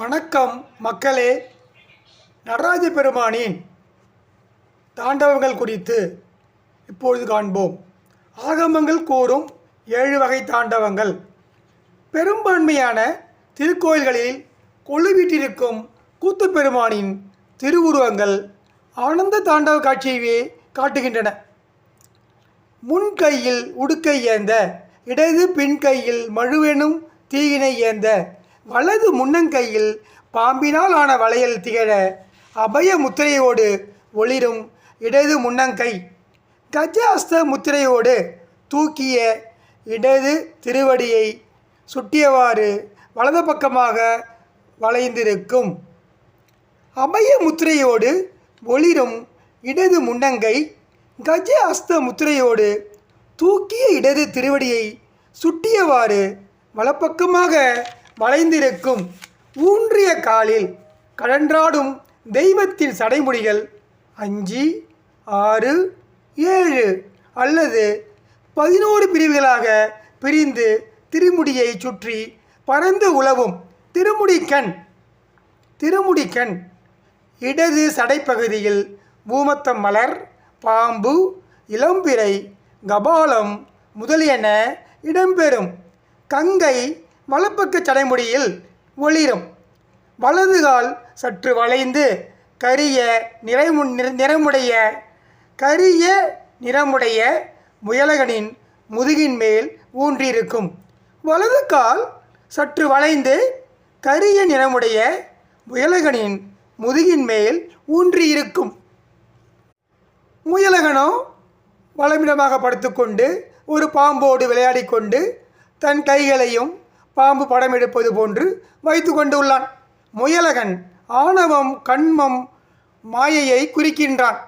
வணக்கம் மக்களே. நடராஜ பெருமானின் தாண்டவங்கள் குறித்து இப்பொழுது காண்போம். ஆகமங்கள் கூறும் ஏழு வகை தாண்டவங்கள். பெரும்பான்மையான திருக்கோயில்களில் கொள்ளுவிட்டிருக்கும் கூத்து பெருமானின் திருவுருவங்கள் ஆனந்த தாண்டவ காட்சியவே காட்டுகின்றன. முன் கையில் உடுக்கை ஏந்த இடது பின் கையில் மழுவெனும் தீயினை ஏந்த வலது முன்னங்கையில் பாம்பினால் ஆன வளையல் திகழ அபய முத்திரையோடு ஒளிரும் இடது முன்னங்கை கஜாஸ்த முத்திரையோடு தூக்கிய இடது திருவடியை சுட்டியவாறு வலது பக்கமாக வளைந்திருக்கும். அபய முத்திரையோடு ஒளிரும் இடது முன்னங்கை கஜ அஸ்த முத்திரையோடு தூக்கிய இடது திருவடியை சுட்டியவாறு வலப்பக்கமாக வளைந்திருக்கும் ஊன்றிய காலில் கடன்றாடும் தெய்வத்தின் சடைமுடிகள் அஞ்சு ஆறு ஏழு அல்லது பதினோரு பிரிவுகளாக பிரிந்து திருமுடியை சுற்றி பறந்து உலவும் திருமுடிக்கண். திருமுடிக்கண். இடது சடைப்பகுதியில் பூமத்தம் மலர் பாம்பு இளம்பிறை கபாலம் முதலியன இடம்பெறும். கங்கை வலப்பக்க சடைமுடியில் ஒளிரும். வலது கால் சற்று வளைந்து கரிய நிறைமு நிறமுடைய கரிய நிறமுடைய முயலகனின் முதுகின் மேல் ஊன்றியிருக்கும் வலது கால் சற்று வளைந்து கரிய நிறமுடைய முயலகனின் முதுகின் மேல் ஊன்றியிருக்கும். முயலகனோ வளமிடமாக படுத்துக்கொண்டு ஒரு பாம்போடு விளையாடிக்கொண்டு தன் கைகளையும் பாம்பு படம் எடுப்பது போன்று வைத்து கொண்டுள்ளான். முயலகன் ஆணவம் கண்மம் மாயையை குறிக்கின்றான்.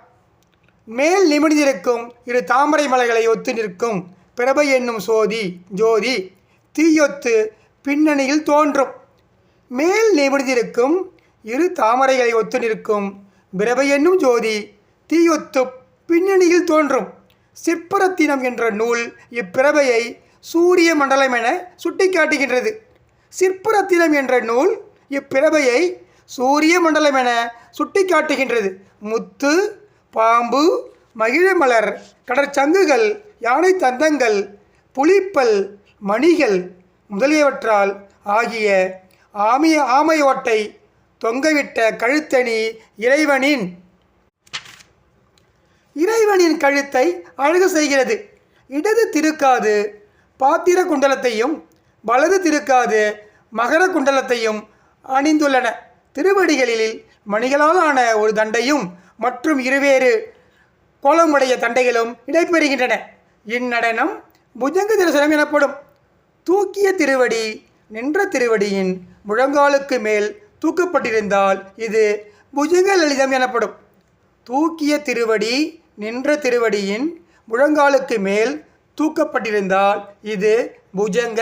மேல் நிமிர்ந்திருக்கும் இரு தாமரை மலைகளை ஒத்து நிற்கும் பிரபை என்னும் சோதி ஜோதி தீயொத்து பின்னணியில் தோன்றும். மேல் நிமிர்ந்திருக்கும் இரு தாமரைகளை ஒத்து நிற்கும் பிரபை என்னும் ஜோதி தீயொத்து பின்னணியில் தோன்றும். சிற்பரத்தினம் என்ற நூல் இப்பிரபையை சூரிய மண்டலம் என சுட்டிக்காட்டுகின்றது. சிற்பரத்தினம் என்ற நூல் இப்பிறவையை சூரிய மண்டலம் என சுட்டிக்காட்டுகின்றது. முத்து பாம்பு மகிழமலர் கடற்சங்குகள் யானை தந்தங்கள் புலிப்பல் மணிகள் முதலியவற்றால் ஆகிய ஆமிய ஆமையோட்டை தொங்கவிட்ட கழுத்தணி இறைவனின். இறைவனின் கழுத்தை அழகு செய்கிறது. இடது திருக்காது பாத்திர குண்டலத்தையும் வலது திருக்காது மகர குண்டலத்தையும் அணிந்துள்ளன. திருவடிகளில் மணிகளால் ஆன ஒரு தண்டையும் மற்றும் இருவேறு கோலமுடைய தண்டைகளும் இடைபெறுகின்றன இந்நடனம் புஜங்க தரிசனம் எனப்படும். தூக்கிய திருவடி நின்ற திருவடியின் முழங்காலுக்கு மேல் தூக்கப்பட்டிருந்தால் இது புஜங்க லலிதம் எனப்படும். தூக்கிய திருவடி நின்ற திருவடியின் முழங்காலுக்கு மேல் தூக்கப்பட்டிருந்தால் இது புஜங்க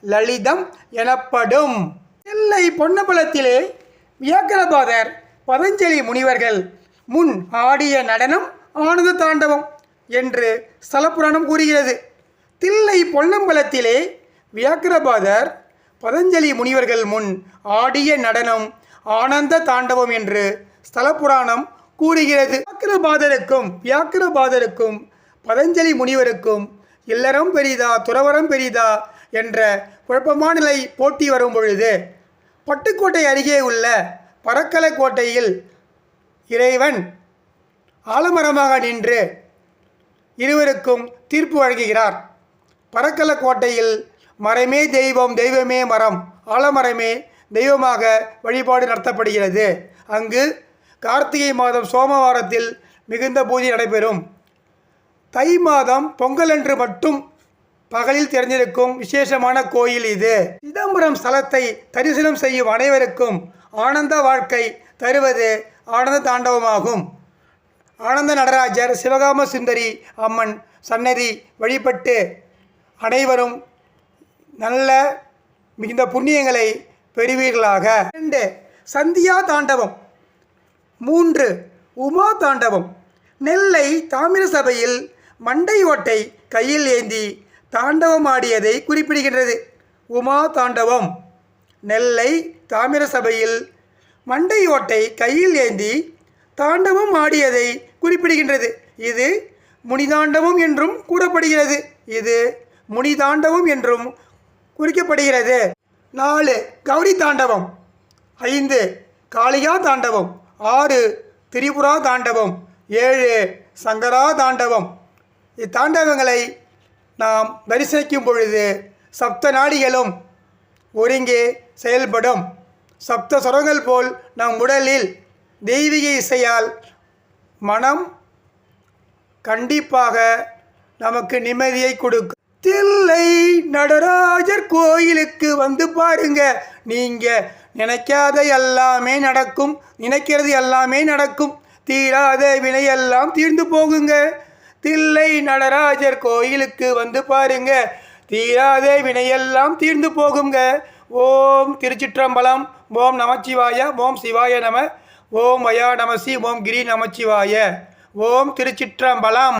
லலிதம் எனப்படும். எல்லை பொன்னபலத்திலே வியாக்கரபாதர் பதஞ்சலி முனிவர்கள் முன் ஆடிய நடனம் ஆனந்த தாண்டவம் என்று ஸ்தலப்புராணம் கூறுகிறது. தில்லை பொன்னம்பலத்திலே வியாக்கிரபாதர் பதஞ்சலி முனிவர்கள் முன் ஆடிய நடனம் ஆனந்த தாண்டவம் என்று ஸ்தலப்புராணம் கூறுகிறது. வியாக்கிரபாதருக்கும் வியாக்கிரபாதருக்கும் பதஞ்சலி முனிவருக்கும் இல்லறம் பெரிதா துறவரம் பெரிதா என்ற குழப்பமான நிலை போட்டி வரும் பொழுது பட்டுக்கோட்டை அருகே உள்ள பறக்கலை கோட்டையில் இறைவன் ஆலமரமாக நின்று இருவருக்கும் தீர்ப்பு வழங்குகிறார். பறக்கல கோட்டையில் மரமே தெய்வம் தெய்வமே மரம் ஆலமரமே தெய்வமாக வழிபாடு நடத்தப்படுகிறது. அங்கு கார்த்திகை மாதம் சோமவாரத்தில் மிகுந்த பூஜை நடைபெறும். தை மாதம் பொங்கலன்று மட்டும் பகலில் திறந்திருக்கும் விசேஷமான கோயில் இது. சிதம்பரம் ஸ்தலத்தை தரிசனம் செய்யும் அனைவருக்கும் ஆனந்த வாழ்க்கை தருவது ஆனந்த தாண்டவமாகும். ஆனந்த நடராஜர் சிவகாம சுந்தரி அம்மன் சன்னதி வழிபட்டு அனைவரும் நல்ல மிகுந்த புண்ணியங்களை பெறுவீர்களாக. ரெண்டு சந்தியா தாண்டவம். மூன்று உமா தாண்டவம். நெல்லை தாமிர சபையில் மண்டை ஓட்டை கையில் ஏந்தி தாண்டவமாடியதை குறிப்பிடுகின்றது. உமா தாண்டவம். நெல்லை தாமிர சபையில் மண்டை ஓட்டை கையில் ஏந்தி தாண்டவம் ஆடியதை குறிப்பிடுகின்றது. இது முனிதாண்டவம் என்றும் கூறப்படுகிறது. இது முனிதாண்டவம் என்றும் குறிக்கப்படுகிறது. நாலு கௌரி தாண்டவம். ஐந்து காளியா தாண்டவம். ஆறு திரிபுரா தாண்டவம். ஏழு சங்கரா தாண்டவம். இத்தாண்டவங்களை நாம் தரிசனிக்கும் பொழுது சப்த நாடிகளும் ஒருங்கே செயல்படும். சப்த சுரங்கள் போல் நம் உடலில் தெய்வீக இசையால் மனம் கண்டிப்பாக நமக்கு நிம்மதியை கொடுக்கும். தில்லை நடராஜர் கோயிலுக்கு வந்து பாருங்க. நீங்க நினைக்காத எல்லாமே நடக்கும். நினைக்கிறது எல்லாமே நடக்கும். தீராத வினையெல்லாம் தீர்ந்து போகுங்க. தில்லை நடராஜர் கோயிலுக்கு வந்து பாருங்க. தீராத வினையெல்லாம் தீர்ந்து போகுங்க. ஓம் திருச்சிற்றம்பலம் ஓம் நமச்சிவாய ஓம் சிவாய நம ஓம் வயா நமசி ஓம் கிரி நமச்சிவாய ஓம் திருச்சிற்றம்பலம்.